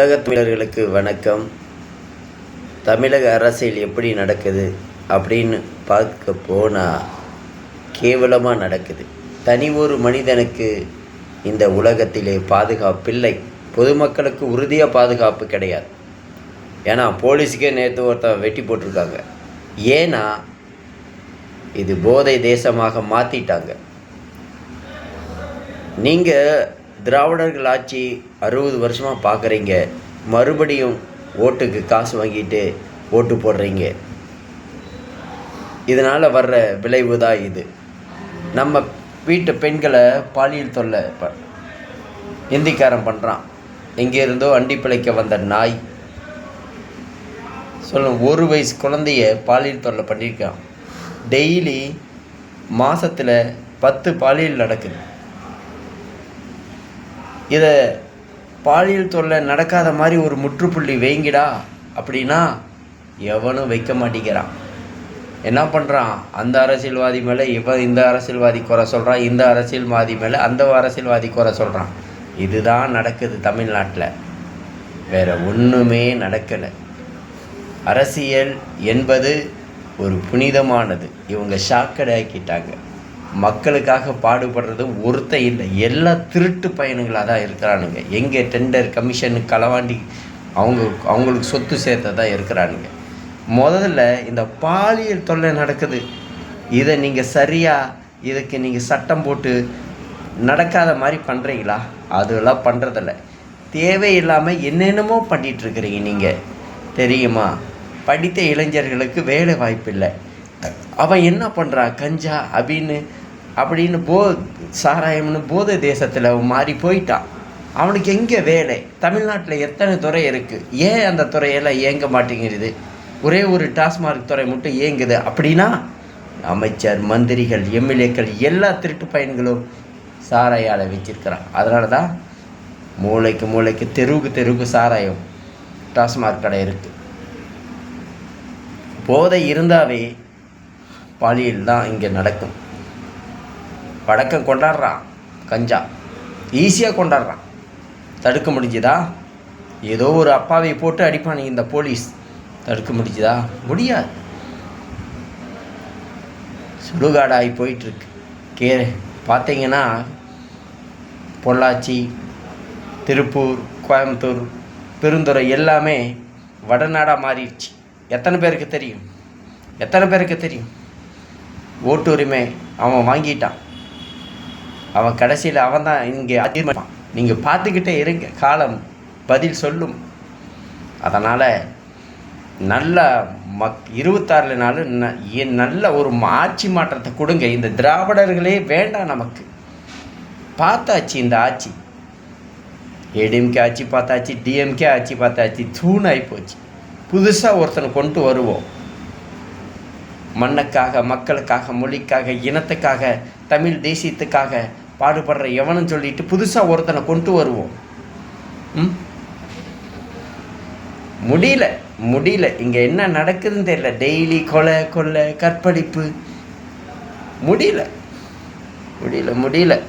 உலக தமிழர்களுக்கு வணக்கம். தமிழக அரசியல் எப்படி நடக்குது அப்படின்னு பார்க்க போனால் கேவலமாக நடக்குது. தனி ஒரு மனிதனுக்கு இந்த உலகத்திலே பாதுகாப்பில்லை பொதுமக்களுக்கு உறுதியாக பாதுகாப்பு கிடையாது. ஏன்னா போலீஸுக்கே நேற்று ஒருத்தன் வெட்டி போட்டிருக்காங்க. ஏன்னா இது போதை தேசமாக மாற்றிட்டாங்க நீங்கள் திராவிடர்கள் ஆட்சி அறுபது வருஷமாக பார்க்குறீங்க மறுபடியும் ஓட்டுக்கு காசு வாங்கிட்டு ஓட்டு போடுறீங்க. இதனால் வர்ற விளைவு தான் இது. நம்ம வீட்டு பெண்களை பாலியல் தொல்லை இப்போ இந்திக்காரன் பண்ணுறான் எங்கே இருந்தோ அண்டி பிழைக்க வந்த நாய். சொல்லும் ஒரு வயசு குழந்தைய பாலியல் தொல்லை பண்ணியிருக்கான். டெய்லி மாதத்தில் பத்து பாலியல் நடக்குது. இதை பாலியல் தொல்லை நடக்காத மாதிரி ஒரு முற்றுப்புள்ளி வைங்கடா அப்படின்னா எவனும் வைக்க மாட்டேங்கிறான். என்ன பண்ணுறான் அந்த அரசியல்வாதி மேலே இவன் இந்த அரசியல்வாதி குறை சொல்கிறான் இந்த அரசியல்வாதி மேலே அந்த அரசியல்வாதி குறை சொல்கிறான் இதுதான் நடக்குது தமிழ்நாட்டில். வேற ஒன்றுமே நடக்கலை. அரசியல் என்பது ஒரு புனிதமானது. இவங்க ஷாக்கடாக்கிட்டாங்க மக்களுக்காக பாடுபடுறது ஒருத்த இல்லை. எல்லா திருட்டு பயணங்களாக தான் இருக்கிறானுங்க. எங்கே டெண்டர் கமிஷனு களவாண்டி அவங்க அவங்களுக்கு சொத்து சேர்த்ததான் இருக்கிறானுங்க. முதல்ல இந்த பாலியல் தொல்லை நடக்குது. இதை நீங்கள் சரியாக இதுக்கு நீங்கள் சட்டம் போட்டு நடக்காத மாதிரி பண்ணுறீங்களா அதெல்லாம் பண்ணுறதில்ல தேவையில்லாமல் என்னென்னமோ பண்ணிகிட்ருக்குறீங்க நீங்கள் தெரியுமா? படித்த இளைஞர்களுக்கு வேலை வாய்ப்பு இல்லை அவன் என்ன பண்ணுறான் கஞ்சா அப்படின்னு அப்படின்னு போ சாராயம்னு போதை தேசத்தில் மாறி போயிட்டான் அவனுக்கு எங்கே வேலை? தமிழ்நாட்டில் எத்தனை துறை இருக்குது ஏன் அந்த துறையெல்லாம் இயங்க மாட்டேங்கிறது ஒரே ஒரு டாஸ்மார்க் துறை மட்டும் இயங்குது அப்படின்னா அமைச்சர் மந்திரிகள் எம்எல்ஏக்கள் எல்லா திருட்டு பயன்களும் சாராயால் வச்சிருக்கிறான். அதனால தான் மூளைக்கு மூளைக்கு தெருவுக்கு தெருவுக்கு சாராயம் டாஸ்மார்க் கடை இருக்குது போதை இருந்தாவே பாலியல் தான் இங்கே நடக்கும். வடக்கம் கொண்டாடுறான் கஞ்சா. ஈஸியாக கொண்டாடுறான். தடுக்க முடிஞ்சுதா? ஏதோ ஒரு அப்பாவை போட்டு அடிப்பானுங்க இந்த போலீஸ். தடுக்க முடிஞ்சுதா? முடியாது. சுடுகாடாகி போயிட்டுருக்கு. கே பார்த்தீங்கன்னா பொள்ளாச்சி திருப்பூர் கோயம்புத்தூர் பெருந்துறை எல்லாமே வடநாடாக மாறிடுச்சு. எத்தனை பேருக்கு தெரியும்? எத்தனை பேருக்கு தெரியும்? ஓட்டுரிமை அவன் வாங்கிட்டான். அவன் கடைசியில் அவன் தான் இங்கே அதிகமாக நீங்கள் பார்த்துக்கிட்டே இருங்க. காலம் பதில் சொல்லும். அதனால் நல்ல மக் இருபத்தாறுலனாலும் ந நல்ல ஒரு ஆட்சி மாற்றத்தை கொடுங்க. இந்த திராவிடர்களே வேண்டாம் நமக்கு. பார்த்தாச்சு இந்த ஆட்சி. ஏடிஎம்கே ஆட்சி பார்த்தாச்சு டிஎம்கே ஆட்சி பார்த்தாச்சு தூணாகி போச்சு. புதுசாக ஒருத்தனை கொண்டு வருவோம். மண்ணுக்காக மக்களுக்காக மொழிக்காக இனத்துக்காக தமிழ் தேசியத்துக்காக பாடுபடுற எவனும் சொல்லிட்டு புதுசாக ஒருத்தனை கொண்டு வருவோம். ம்? முடியல முடியல. இங்கே என்ன நடக்குதுன்னு தெரியல. டெய்லி கொலை கொள்ளை கற்பழிப்பு. முடியல. முடியல முடியல.